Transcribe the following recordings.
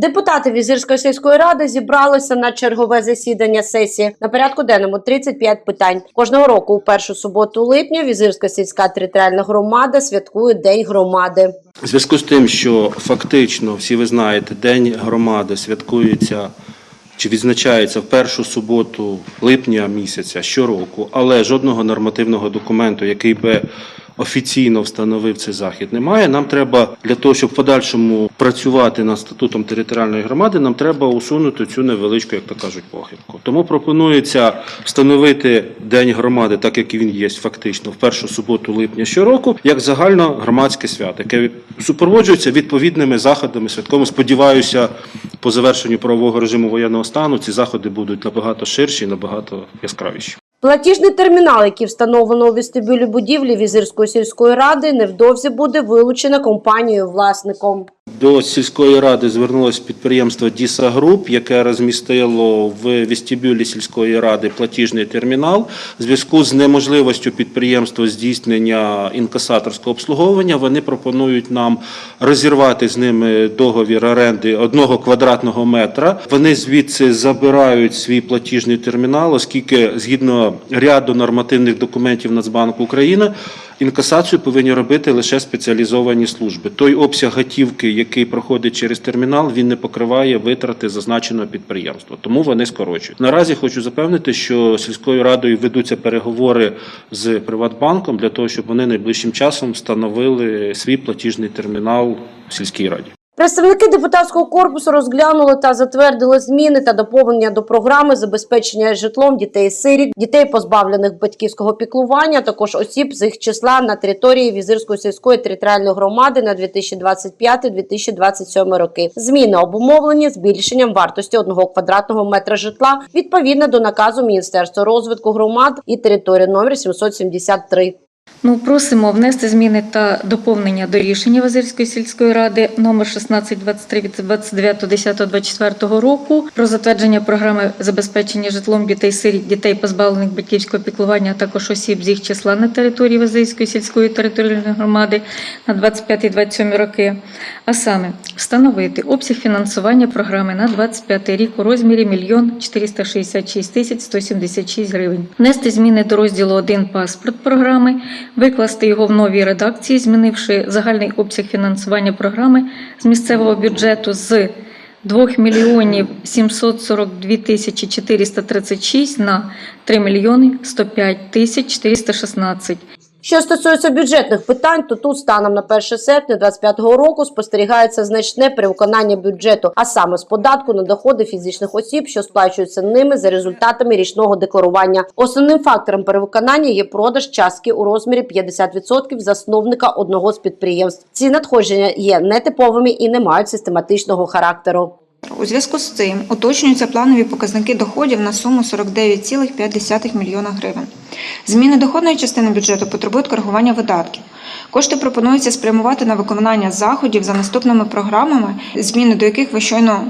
Депутати Візирської сільської ради зібралися на чергове засідання сесії. На порядку денному 35 питань. Кожного року у першу суботу липня Візирська сільська територіальна громада святкує День громади. У зв'язку з тим, що фактично, всі ви знаєте, День громади святкується чи відзначається в першу суботу липня місяця щороку, але жодного нормативного документу, який би офіційно встановив цей захід, немає. Нам треба для того, щоб в подальшому працювати над статутом територіальної громади, нам треба усунути цю невеличку, як то кажуть, похибку. Тому пропонується встановити День громади, так як він є фактично в першу суботу липня щороку, як загальногромадське свято, яке супроводжується відповідними заходами святковими. Сподіваюся, по завершенню правового режиму воєнного стану ці заходи будуть набагато ширші набагато яскравіші. Платіжний термінал, який встановлено у вестибюлі будівлі Візирської сільської ради, невдовзі буде вилучено компанією власником. До сільської ради звернулося підприємство Діса Груп, яке розмістило в вестибюлі сільської ради платіжний термінал. В зв'язку з неможливістю підприємства здійснення інкасаторського обслуговування. Вони пропонують нам розірвати з ними договір оренди одного квадратного метра. Вони звідси забирають свій платіжний термінал, оскільки згідно ряду нормативних документів Нацбанку України. Інкасацію повинні робити лише спеціалізовані служби. Той обсяг готівки, який проходить через термінал, він не покриває витрати зазначеного підприємства. Тому вони скорочують. Наразі хочу запевнити, що сільською радою ведуться переговори з Приватбанком для того, щоб вони найближчим часом встановили свій платіжний термінал в сільській раді. Представники депутатського корпусу розглянули та затвердили зміни та доповнення до програми забезпечення житлом дітей сиріт, дітей позбавлених батьківського піклування, також осіб з їх числа на території Візирської сільської територіальної громади на 2025-2027 роки. Зміни обумовлені збільшенням вартості одного квадратного метра житла відповідно до наказу Міністерства розвитку громад і території номер 773. Ну, просимо внести зміни та доповнення до рішення Вазирської сільської ради номер 1623 від 29.10.24 року про затвердження програми забезпечення житлом дітей сиріт, дітей позбавлених батьківського піклування, а також осіб з їх числа на території Вазирської сільської територіальної громади на 25-27 роки. А саме встановити обсяг фінансування програми на 25 рік у розмірі 1 466 тисяч 176 гривень. Внести зміни до розділу 1 паспорт програми, викласти його в новій редакції, змінивши загальний обсяг фінансування програми з місцевого бюджету з 2 мільйонів 742 тисячі 436 на 3 мільйони 105 тисяч 416. Що стосується бюджетних питань, то тут станом на 1 серпня 2025 року спостерігається значне перевиконання бюджету, а саме з податку на доходи фізичних осіб, що сплачуються ними за результатами річного декларування. Основним фактором перевиконання є продаж частки у розмірі 50% засновника одного з підприємств. Ці надходження є нетиповими і не мають систематичного характеру. У зв'язку з цим уточнюються планові показники доходів на суму 49,5 мільйона гривень. Зміни доходної частини бюджету потребують коригування видатків. Кошти пропонується спрямувати на виконання заходів за наступними програмами, зміни до яких ви щойно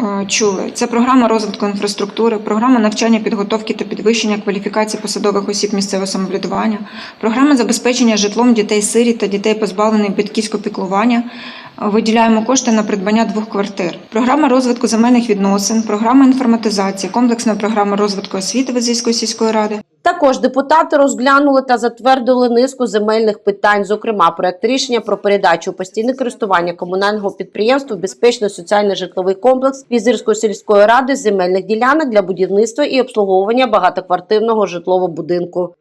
е, чули. Це програма розвитку інфраструктури, програма навчання, підготовки та підвищення кваліфікації посадових осіб місцевого самоврядування, програма забезпечення житлом дітей-сиріт та дітей, позбавлених батьківського піклування. Виділяємо кошти на придбання двох квартир. Програма розвитку земельних відносин, програма інформатизації, комплексна програма розвитку освіти Визівської сільської ради. Також депутати розглянули та затвердили низку земельних питань, зокрема проект рішення про передачу у постійне користування комунального підприємства безпечний соціальний житловий комплекс Візирської сільської ради земельних ділянок для будівництва і обслуговування багатоквартирного житлового будинку.